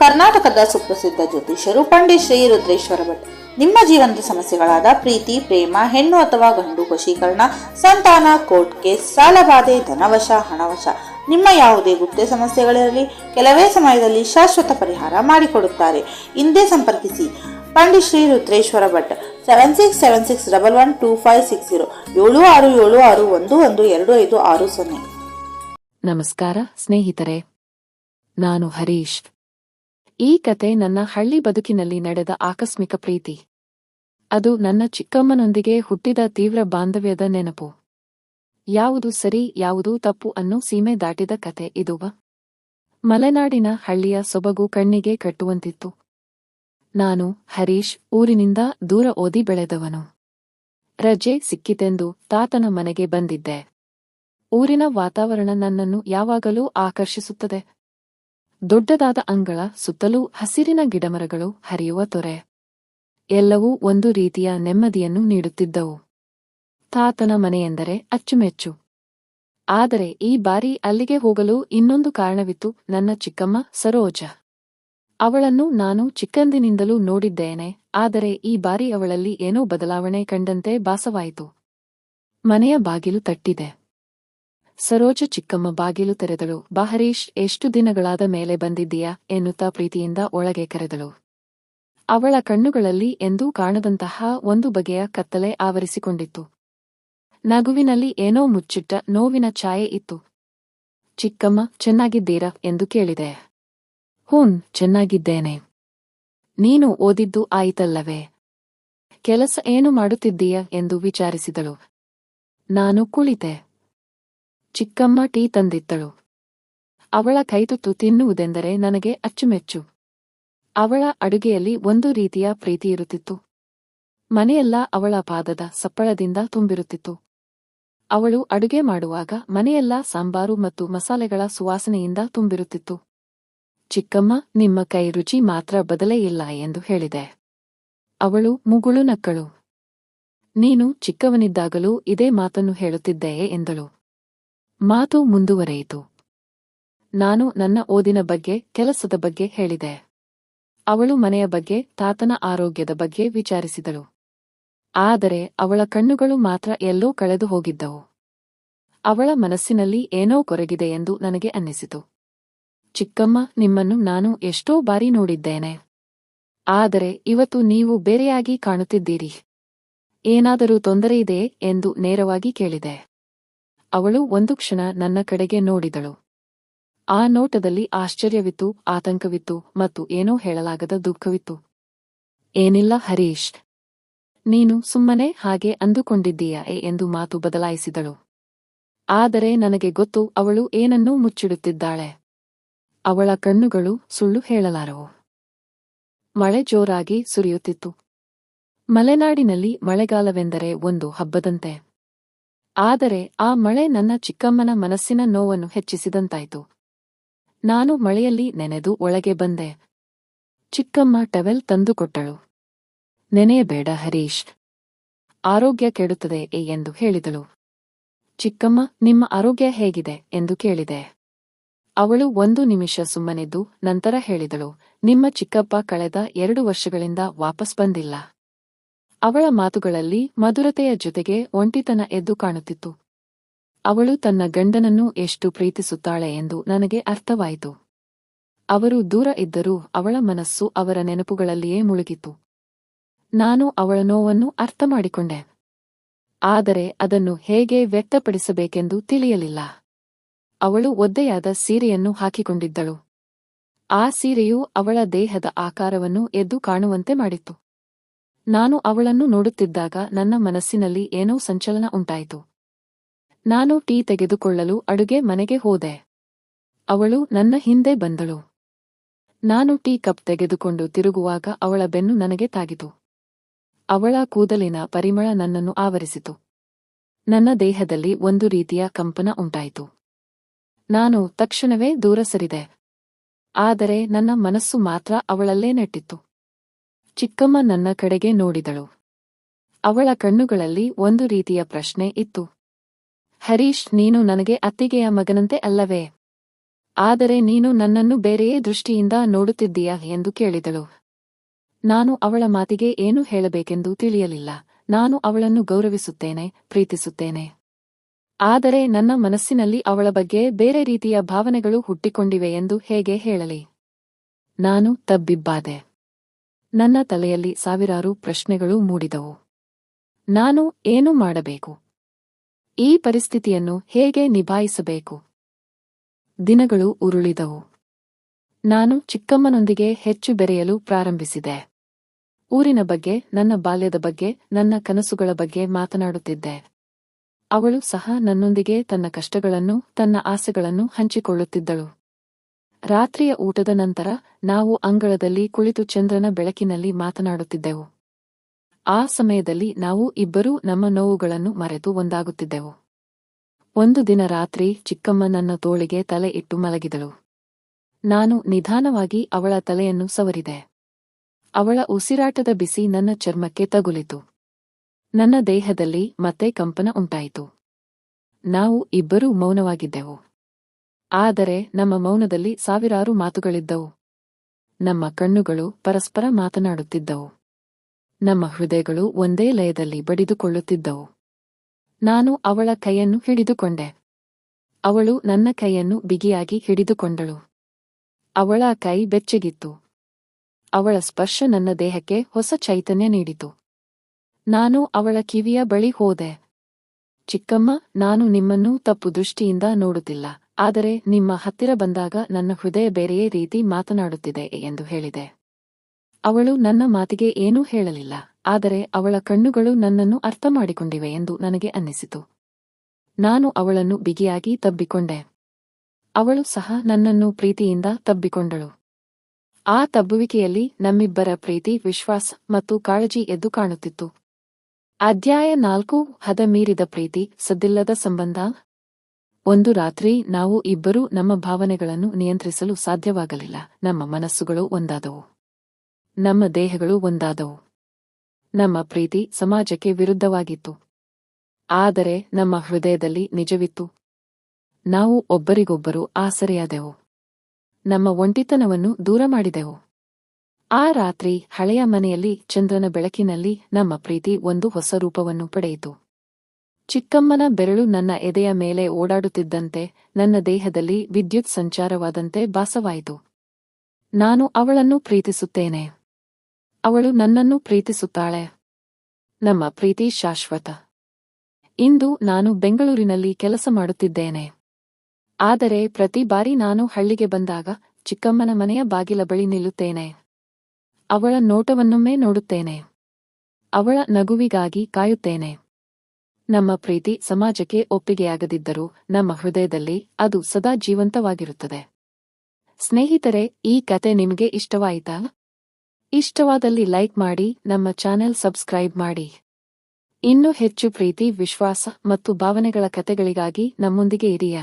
ಕರ್ನಾಟಕದ ಸುಪ್ರಸಿದ್ಧ ಜ್ಯೋತಿಷ್ಯರು ಪಂಡಿತ್ ಶ್ರೀ ರುದ್ರೇಶ್ವರ ಭಟ್. ನಿಮ್ಮ ಜೀವನದ ಸಮಸ್ಯೆಗಳಾದ ಪ್ರೀತಿ, ಪ್ರೇಮ, ಹೆಣ್ಣು ಅಥವಾ ಗಂಡು ವಶೀಕರಣ, ಸಂತಾನ, ಕೋರ್ಟ್ ಕೇಸ್ ಸಾಲಬಾಧೆ ಧನವಶ, ಹಣವಶ, ನಿಮ್ಮ ಯಾವುದೇ ಗುಪ್ತ ಸಮಸ್ಯೆಗಳಿರಲಿ, ಕೆಲವೇ ಸಮಯದಲ್ಲಿ ಶಾಶ್ವತ ಪರಿಹಾರ ಮಾಡಿಕೊಡುತ್ತಾರೆ. ಹಿಂದೆ ಸಂಪರ್ಕಿಸಿ. Pandit Shri Rudreshwara Bhat seven six seven six double one two five six zero ಏಳು ಆರು ಏಳು ಆರು ಒಂದು ಒಂದು ಎರಡು ಐದು ಆರು ಸೊನ್ನೆ. ನಮಸ್ಕಾರ ಸ್ನೇಹಿತರೆ, ನಾನು ಹರೀಶ್. ಈ ಕತೆ ನನ್ನ ಹಳ್ಳಿ ಬದುಕಿನಲ್ಲಿ ನಡೆದ ಆಕಸ್ಮಿಕ ಪ್ರೀತಿ. ಅದು ನನ್ನ ಚಿಕ್ಕಮ್ಮನೊಂದಿಗೆ ಹುಟ್ಟಿದ ತೀವ್ರ ಬಾಂಧವ್ಯದ ನೆನಪು. ಯಾವುದು ಸರಿ, ಯಾವುದು ತಪ್ಪು ಅನ್ನೋ ಸೀಮೆ ದಾಟಿದ ಕತೆ ಇದುವ ಮಲೆನಾಡಿನ ಹಳ್ಳಿಯ ಸೊಬಗು ಕಣ್ಣಿಗೆ ಕಟ್ಟುವಂತಿತ್ತು. ನಾನು, ಹರೀಶ್ ಊರಿನಿಂದ ದೂರ ಓದಿ ಬೆಳೆದವನು. ರಜೆ ಸಿಕ್ಕಿತೆಂದು ತಾತನ ಮನೆಗೆ ಬಂದಿದ್ದೆ. ಊರಿನ ವಾತಾವರಣ ನನ್ನನ್ನು ಯಾವಾಗಲೂ ಆಕರ್ಷಿಸುತ್ತದೆ. ದೊಡ್ಡದಾದ ಅಂಗಳ ಸುತ್ತಲೂ ಹಸಿರಿನ ಗಿಡಮರಗಳು ಹರಿಯುವ ತೊರೆ. ಎಲ್ಲವೂ ಒಂದು ರೀತಿಯ ನೆಮ್ಮದಿಯನ್ನು ನೀಡುತ್ತಿದ್ದವು. ತಾತನ ಮನೆಯೆಂದರೆ ಅಚ್ಚುಮೆಚ್ಚು. ಆದರೆ ಈ ಬಾರಿ ಅಲ್ಲಿಗೆ ಹೋಗಲು ಇನ್ನೊಂದು ಕಾರಣವಿತ್ತು ನನ್ನ ಚಿಕ್ಕಮ್ಮ ಸರೋಜ. ಅವಳನ್ನು ನಾನು ಚಿಕ್ಕಂದಿನಿಂದಲೂ ನೋಡಿದ್ದೇನೆ, ಆದರೆ ಈ ಬಾರಿ ಅವಳಲ್ಲಿ ಏನೋ ಬದಲಾವಣೆ ಕಂಡಂತೆ ಭಾಸವಾಯಿತು. ಮನೆಯ ಬಾಗಿಲು ತಟ್ಟಿದೆ. ಸರೋಜ ಚಿಕ್ಕಮ್ಮ ಬಾಗಿಲು ತೆರೆದಳು. ಬಹರೀಶ್, ಎಷ್ಟು ದಿನಗಳಾದ ಮೇಲೆ ಬಂದಿದ್ದೀಯಾ? ಎನ್ನುತ್ತಾ ಪ್ರೀತಿಯಿಂದ ಒಳಗೆ ಕರೆದಳು. ಅವಳ ಕಣ್ಣುಗಳಲ್ಲಿ ಎಂದೂ ಕಾಣದಂತಹ ಒಂದು ಬಗೆಯ ಕತ್ತಲೆ ಆವರಿಸಿಕೊಂಡಿತ್ತು. ನಗುವಿನಲ್ಲಿ ಏನೋ ಮುಚ್ಚಿಟ್ಟ ನೋವಿನ ಛಾಯೆ ಇತ್ತು. ಚಿಕ್ಕಮ್ಮ, ಚೆನ್ನಾಗಿದ್ದೀರಾ? ಎಂದು ಕೇಳಿದೆ. ಹೂನ್ ಚೆನ್ನಾಗಿದ್ದೇನೆ. ನೀನು ಓದಿದ್ದು ಆಯಿತಲ್ಲವೇ? ಕೆಲಸ ಏನು ಮಾಡುತ್ತಿದ್ದೀಯ? ಎಂದು ವಿಚಾರಿಸಿದಳು. ನಾನು ಕುಳಿತೆ. ಚಿಕ್ಕಮ್ಮ ಟೀ ತಂದಿದ್ದಳು. ಅವಳ ಕೈತುತ್ತು ತಿನ್ನುವುದೆಂದರೆ ನನಗೆ ಅಚ್ಚುಮೆಚ್ಚು. ಅವಳ ಅಡುಗೆಯಲ್ಲಿ ಒಂದು ರೀತಿಯ ಪ್ರೀತಿಯಿರುತ್ತಿತ್ತು ಮನೆಯೆಲ್ಲ ಅವಳ ಪಾದದ ಸಪ್ಪಳದಿಂದ ತುಂಬಿರುತ್ತಿತ್ತು. ಅವಳು ಅಡುಗೆ ಮಾಡುವಾಗ ಮನೆಯೆಲ್ಲ ಸಾಂಬಾರು ಮತ್ತು ಮಸಾಲೆಗಳ ಸುವಾಸನೆಯಿಂದ ತುಂಬಿರುತ್ತಿತ್ತು. ಚಿಕ್ಕಮ್ಮ, ನಿಮ್ಮ ಕೈ ರುಚಿ ಮಾತ್ರ ಬದಲೇ ಇಲ್ಲ ಎಂದು ಹೇಳಿದೆ. ಅವಳು ಮುಗುಳು ನಕ್ಕಳು. ನೀನು ಚಿಕ್ಕವನಿದ್ದಾಗಲೂ ಇದೇ ಮಾತನ್ನು ಹೇಳುತ್ತಿದ್ದೆಯೇ ಎಂದಳು. ಮಾತು ಮುಂದುವರೆಯಿತು. ನಾನು ನನ್ನ ಓದಿನ ಬಗ್ಗೆ, ಕೆಲಸದ ಬಗ್ಗೆ ಹೇಳಿದೆ. ಅವಳು ಮನೆಯ ಬಗ್ಗೆ, ತಾತನ ಆರೋಗ್ಯದ ಬಗ್ಗೆ ವಿಚಾರಿಸಿದಳು. ಆದರೆ ಅವಳ ಕಣ್ಣುಗಳು ಮಾತ್ರ ಎಲ್ಲೋ ಕಳೆದು ಹೋಗಿದ್ದವು. ಅವಳ ಮನಸ್ಸಿನಲ್ಲಿ ಏನೋ ಕೊರಗಿದೆ ಎಂದು ನನಗೆ ಅನ್ನಿಸಿತು. ಚಿಕ್ಕಮ್ಮ, ನಿಮ್ಮನ್ನು ನಾನು ಎಷ್ಟೋ ಬಾರಿ ನೋಡಿದ್ದೇನೆ. ಆದರೆ ಇವತ್ತು ನೀವು ಬೇರೆಯಾಗಿ ಕಾಣುತ್ತಿದ್ದೀರಿ. ಏನಾದರೂ ತೊಂದರೆಯಿದೆಯೇ ಎಂದು ನೇರವಾಗಿ ಕೇಳಿದೆ. ಅವಳು ಒಂದು ಕ್ಷಣ ನನ್ನ ಕಡೆಗೆ ನೋಡಿದಳು. ಆ ನೋಟದಲ್ಲಿ ಆಶ್ಚರ್ಯವಿತ್ತು, ಆತಂಕವಿತ್ತು ಮತ್ತು ಏನೋ ಹೇಳಲಾಗದ ದುಃಖವಿತ್ತು. ಏನಿಲ್ಲ ಹರೀಶ್. ನೀನು ಸುಮ್ಮನೆ ಹಾಗೆ ಅಂದುಕೊಂಡಿದ್ದೀಯಾ ಎಂದು ಮಾತು ಬದಲಾಯಿಸಿದಳು. ಆದರೆ ನನಗೆ ಗೊತ್ತು ಅವಳು ಏನನ್ನೂ ಮುಚ್ಚಿಡುತ್ತಿದ್ದಾಳೆ. ಅವಳ ಕಣ್ಣುಗಳು ಸುಳ್ಳು ಹೇಳಲಾರವು. ಮಳೆ ಜೋರಾಗಿ ಸುರಿಯುತ್ತಿತ್ತು. ಮಲೆನಾಡಿನಲ್ಲಿ ಮಳೆಗಾಲವೆಂದರೆ ಒಂದು ಹಬ್ಬದಂತೆ. ಆದರೆ ಆ ಮಳೆ ನನ್ನ ಚಿಕ್ಕಮ್ಮನ ಮನಸ್ಸಿನ ನೋವನ್ನು ಹೆಚ್ಚಿಸಿದಂತಾಯಿತು. ನಾನು ಮಳೆಯಲ್ಲಿ ನೆನೆದು ಒಳಗೆ ಬಂದೆ. ಚಿಕ್ಕಮ್ಮ ಟವೆಲ್ ತಂದುಕೊಟ್ಟಳು ನೆನೆಯಬೇಡ ಹರೀಶ್. ಆರೋಗ್ಯ ಕೆಡುತ್ತದೆ ಏ ಎಂದು ಹೇಳಿದಳು. ಚಿಕ್ಕಮ್ಮ, ನಿಮ್ಮ ಆರೋಗ್ಯ ಹೇಗಿದೆ ಎಂದು ಕೇಳಿದೆ. ಅವಳು ಒಂದು ನಿಮಿಷ ಸುಮ್ಮನಿದ್ದು ನಂತರ ಹೇಳಿದಳು, ನಿಮ್ಮ ಚಿಕ್ಕಪ್ಪ ಕಳೆದ ಎರಡು ವರ್ಷಗಳಿಂದ ವಾಪಸ್ ಬಂದಿಲ್ಲ. ಅವಳ ಮಾತುಗಳಲ್ಲಿ ಮಧುರತೆಯ ಜೊತೆಗೆ ಒಂಟಿತನ ಎದ್ದು ಕಾಣುತ್ತಿತ್ತು. ಅವಳು ತನ್ನ ಗಂಡನನ್ನು ಎಷ್ಟು ಪ್ರೀತಿಸುತ್ತಾಳೆ ಎಂದು ನನಗೆ ಅರ್ಥವಾಯಿತು. ಅವರು ದೂರ ಇದ್ದರೂ ಅವಳ ಮನಸ್ಸು ಅವರ ನೆನಪುಗಳಲ್ಲಿಯೇ ಮುಳುಗಿತು ನಾನು ಅವಳ ನೋವನ್ನು ಅರ್ಥ ಮಾಡಿಕೊಂಡೆ ಆದರೆ ಅದನ್ನು ಹೇಗೆ ವ್ಯಕ್ತಪಡಿಸಬೇಕೆಂದು ತಿಳಿಯಲಿಲ್ಲ. ಅವಳು ಒದ್ದೆಯಾದ ಸೀರೆಯನ್ನು ಹಾಕಿಕೊಂಡಿದ್ದಳು. ಆ ಸೀರೆಯು ಅವಳ ದೇಹದ ಆಕಾರವನ್ನು ಎದ್ದು ಕಾಣುವಂತೆ ಮಾಡಿತ್ತು. ನಾನು ಅವಳನ್ನು ನೋಡುತ್ತಿದ್ದಾಗ ನನ್ನ ಮನಸ್ಸಿನಲ್ಲಿ ಏನೋ ಸಂಚಲನ ಉಂಟಾಯಿತು. ನಾನು ಟೀ ತೆಗೆದುಕೊಳ್ಳಲು ಅಡುಗೆ ಮನೆಗೆ ಹೋದೆ. ಅವಳು ನನ್ನ ಹಿಂದೆ ಬಂದಳು. ನಾನು ಟೀ ಕಪ್ ತೆಗೆದುಕೊಂಡು ತಿರುಗುವಾಗ ಅವಳ ಬೆನ್ನು ನನಗೆ ತಾಗಿತು. ಅವಳ ಕೂದಲಿನ ಪರಿಮಳ ನನ್ನನ್ನು ಆವರಿಸಿತು. ನನ್ನ ದೇಹದಲ್ಲಿ ಒಂದು ರೀತಿಯ ಕಂಪನ ಉಂಟಾಯಿತು. ನಾನು ತಕ್ಷಣವೇ ದೂರ ಸರಿದೆ. ಆದರೆ ನನ್ನ ಮನಸ್ಸು ಮಾತ್ರ ಅವಳಲ್ಲೇ ನೆಟ್ಟಿತ್ತು. ಚಿಕ್ಕಮ್ಮ ನನ್ನ ಕಡೆಗೆ ನೋಡಿದಳು. ಅವಳ ಕಣ್ಣುಗಳಲ್ಲಿ ಒಂದು ರೀತಿಯ ಪ್ರಶ್ನೆ ಇತ್ತು. ಹರೀಶ್, ನೀನು ನನಗೆ ಅತ್ತಿಗೆಯ ಮಗನಂತೆ ಅಲ್ಲವೇ? ಆದರೆ ನೀನು ನನ್ನನ್ನು ಬೇರೆಯೇ ದೃಷ್ಟಿಯಿಂದ ನೋಡುತ್ತಿದ್ದೀಯಾ ಎಂದು ಕೇಳಿದಳು. ನಾನು ಅವಳ ಮಾತಿಗೆ ಏನು ಹೇಳಬೇಕೆಂದು ತಿಳಿಯಲಿಲ್ಲ. ನಾನು ಅವಳನ್ನು ಗೌರವಿಸುತ್ತೇನೆ, ಪ್ರೀತಿಸುತ್ತೇನೆ. ಆದರೆ ನನ್ನ ಮನಸ್ಸಿನಲ್ಲಿ ಅವಳ ಬಗ್ಗೆ ಬೇರೆ ರೀತಿಯ ಭಾವನೆಗಳು ಹುಟ್ಟಿಕೊಂಡಿವೆ ಎಂದು ಹೇಗೆ ಹೇಳಲಿ? ನಾನು ತಬ್ಬಿಬ್ಬಾದೆ. ನನ್ನ ತಲೆಯಲ್ಲಿ ಸಾವಿರಾರು ಪ್ರಶ್ನೆಗಳು ಮೂಡಿದವು. ನಾನು ಏನು ಮಾಡಬೇಕು? ಈ ಪರಿಸ್ಥಿತಿಯನ್ನು ಹೇಗೆ ನಿಭಾಯಿಸಬೇಕು? ದಿನಗಳು ಉರುಳಿದವು. ನಾನು ಚಿಕ್ಕಮ್ಮನೊಂದಿಗೆ ಹೆಚ್ಚು ಬೆರೆಯಲು ಪ್ರಾರಂಭಿಸಿದೆ. ಊರಿನ ಬಗ್ಗೆ, ನನ್ನ ಬಾಲ್ಯದ ಬಗ್ಗೆ, ನನ್ನ ಕನಸುಗಳ ಬಗ್ಗೆ ಮಾತನಾಡುತ್ತಿದ್ದೆ. ಅವಳು ಸಹ ನನ್ನೊಂದಿಗೆ ತನ್ನ ಕಷ್ಟಗಳನ್ನು, ತನ್ನ ಆಸೆಗಳನ್ನು ಹಂಚಿಕೊಳ್ಳುತ್ತಿದ್ದಳು. ರಾತ್ರಿಯ ಊಟದ ನಂತರ ನಾವು ಅಂಗಳದಲ್ಲಿ ಕುಳಿತು ಚಂದ್ರನ ಬೆಳಕಿನಲ್ಲಿ ಮಾತನಾಡುತ್ತಿದ್ದೆವು. ಆ ಸಮಯದಲ್ಲಿ ನಾವು ಇಬ್ಬರೂ ನಮ್ಮ ನೋವುಗಳನ್ನು ಮರೆತು ಒಂದಾಗುತ್ತಿದ್ದೆವು. ಒಂದು ದಿನ ರಾತ್ರಿ ಚಿಕ್ಕಮ್ಮ ನನ್ನ ತೋಳಿಗೆ ತಲೆ ಇಟ್ಟು ಮಲಗಿದಳು. ನಾನು ನಿಧಾನವಾಗಿ ಅವಳ ತಲೆಯನ್ನು ಸವರಿದೆ. ಅವಳ ಉಸಿರಾಟದ ಬಿಸಿ ನನ್ನ ಚರ್ಮಕ್ಕೆ ತಗುಲಿತು. ನನ್ನ ದೇಹದಲ್ಲಿ ಮತ್ತೆ ಕಂಪನ ಉಂಟಾಯಿತು. ನಾವು ಇಬ್ಬರೂ ಮೌನವಾಗಿದ್ದೆವು. ಆದರೆ ನಮ್ಮ ಮೌನದಲ್ಲಿ ಸಾವಿರಾರು ಮಾತುಗಳಿದ್ದವು. ನಮ್ಮ ಕಣ್ಣುಗಳು ಪರಸ್ಪರ ಮಾತನಾಡುತ್ತಿದ್ದವು. ನಮ್ಮ ಹೃದಯಗಳು ಒಂದೇ ಲಯದಲ್ಲಿ ಬಡಿದುಕೊಳ್ಳುತ್ತಿದ್ದವು. ನಾನು ಅವಳ ಕೈಯನ್ನು ಹಿಡಿದುಕೊಂಡೆ. ಅವಳು ನನ್ನ ಕೈಯನ್ನು ಬಿಗಿಯಾಗಿ ಹಿಡಿದುಕೊಂಡಳು. ಅವಳ ಕೈ ಬೆಚ್ಚಗಿತ್ತು. ಅವಳ ಸ್ಪರ್ಶ ನನ್ನ ದೇಹಕ್ಕೆ ಹೊಸ ಚೈತನ್ಯ ನೀಡಿತು. ನಾನು ಅವಳ ಕಿವಿಯ ಬಳಿ ಹೋದೆ. ಚಿಕ್ಕಮ್ಮ, ನಾನು ನಿಮ್ಮನ್ನು ತಪ್ಪು ದೃಷ್ಟಿಯಿಂದ ನೋಡುತ್ತಿಲ್ಲ. ಆದರೆ ನಿಮ್ಮ ಹತ್ತಿರ ಬಂದಾಗ ನನ್ನ ಹೃದಯ ಬೇರೆಯೇ ರೀತಿ ಮಾತನಾಡುತ್ತಿದೆ ಎಂದು ಹೇಳಿದೆ. ಅವಳು ನನ್ನ ಮಾತಿಗೆ ಏನೂ ಹೇಳಲಿಲ್ಲ, ಆದರೆ ಅವಳ ಕಣ್ಣುಗಳು ನನ್ನನ್ನು ಅರ್ಥ ಮಾಡಿಕೊಂಡಿವೆ ಎಂದು ನನಗೆ ಅನ್ನಿಸಿತು. ನಾನು ಅವಳನ್ನು ಬಿಗಿಯಾಗಿ ತಬ್ಬಿಕೊಂಡೆ. ಅವಳು ಸಹ ನನ್ನನ್ನು ಪ್ರೀತಿಯಿಂದ ತಬ್ಬಿಕೊಂಡಳು. ಆ ತಬ್ಬುವಿಕೆಯಲ್ಲಿ ನಮ್ಮಿಬ್ಬರ ಪ್ರೀತಿ, ವಿಶ್ವಾಸ ಮತ್ತು ಕಾಳಜಿ ಎದ್ದು ಕಾಣುತ್ತಿತ್ತು. ಅಧ್ಯಾಯ ನಾಲ್ಕು, ಹದ ಮೀರಿದ ಪ್ರೀತಿ, ಸದ್ದಿಲ್ಲದ ಸಂಬಂಧ ಒಂದು ರಾತ್ರಿ ನಾವು ಇಬ್ಬರೂ ನಮ್ಮ ಭಾವನೆಗಳನ್ನು ನಿಯಂತ್ರಿಸಲು ಸಾಧ್ಯವಾಗಲಿಲ್ಲ. ನಮ್ಮ ಮನಸ್ಸುಗಳು ಒಂದಾದವು. ನಮ್ಮ ದೇಹಗಳು ಒಂದಾದವು. ನಮ್ಮ ಪ್ರೀತಿ ಸಮಾಜಕ್ಕೆ ವಿರುದ್ಧವಾಗಿತ್ತು. ಆದರೆ ನಮ್ಮ ಹೃದಯದಲ್ಲಿ ನಿಜವಿತ್ತು. ನಾವು ಒಬ್ಬರಿಗೊಬ್ಬರು ಆಸರೆಯಾದೆವು. ನಮ್ಮ ಒಂಟಿತನವನ್ನು ದೂರ ಮಾಡಿದೆವು. ಆ ರಾತ್ರಿ ಹಳೆಯ ಮನೆಯಲ್ಲಿ ಚಂದ್ರನ ಬೆಳಕಿನಲ್ಲಿ ನಮ್ಮ ಪ್ರೀತಿ ಒಂದು ಹೊಸ ರೂಪವನ್ನು ಪಡೆಯಿತು. ಚಿಕ್ಕಮ್ಮನ ಬೆರಳು ನನ್ನ ಎದೆಯ ಮೇಲೆ ಓಡಾಡುತ್ತಿದ್ದಂತೆ ನನ್ನ ದೇಹದಲ್ಲಿ ವಿದ್ಯುತ್ ಸಂಚಾರವಾದಂತೆ ಭಾಸವಾಯಿತು. ನಾನು ಅವಳನ್ನು ಪ್ರೀತಿಸುತ್ತೇನೆ. ಅವಳು ನನ್ನನ್ನು ಪ್ರೀತಿಸುತ್ತಾಳೆ. ನಮ್ಮ ಪ್ರೀತಿ ಶಾಶ್ವತ. ಇಂದು ನಾನು ಬೆಂಗಳೂರಿನಲ್ಲಿ ಕೆಲಸ ಮಾಡುತ್ತಿದ್ದೇನೆ. ಆದರೆ ಪ್ರತಿ ಬಾರಿ ನಾನು ಹಳ್ಳಿಗೆ ಬಂದಾಗ ಚಿಕ್ಕಮ್ಮನ ಮನೆಯ ಬಾಗಿಲ ಬಳಿ ನಿಲ್ಲುತ್ತೇನೆ. ಅವಳ ನೋಟವನ್ನೊಮ್ಮೆ ನೋಡುತ್ತೇನೆ. ಅವಳ ನಗುವಿಗಾಗಿ ಕಾಯುತ್ತೇನೆ. ನಮ್ಮ ಪ್ರೀತಿ ಸಮಾಜಕ್ಕೆ ಒಪ್ಪಿಗೆಯಾಗದಿದ್ದರೂ ನಮ್ಮ ಹೃದಯದಲ್ಲಿ ಅದು ಸದಾ ಜೀವಂತವಾಗಿರುತ್ತದೆ. ಸ್ನೇಹಿತರೆ, ಈ ಕತೆ ನಿಮಗೆ ಇಷ್ಟವಾಯಿತಾ? ಇಷ್ಟವಾದಲ್ಲಿ ಲೈಕ್ ಮಾಡಿ, ನಮ್ಮ ಚಾನೆಲ್ ಸಬ್ಸ್ಕ್ರೈಬ್ ಮಾಡಿ. ಇನ್ನೂ ಹೆಚ್ಚು ಪ್ರೀತಿ, ವಿಶ್ವಾಸ ಮತ್ತು ಭಾವನೆಗಳ ಕತೆಗಳಿಗಾಗಿ ನಮ್ಮೊಂದಿಗೆ ಇರಿಯ.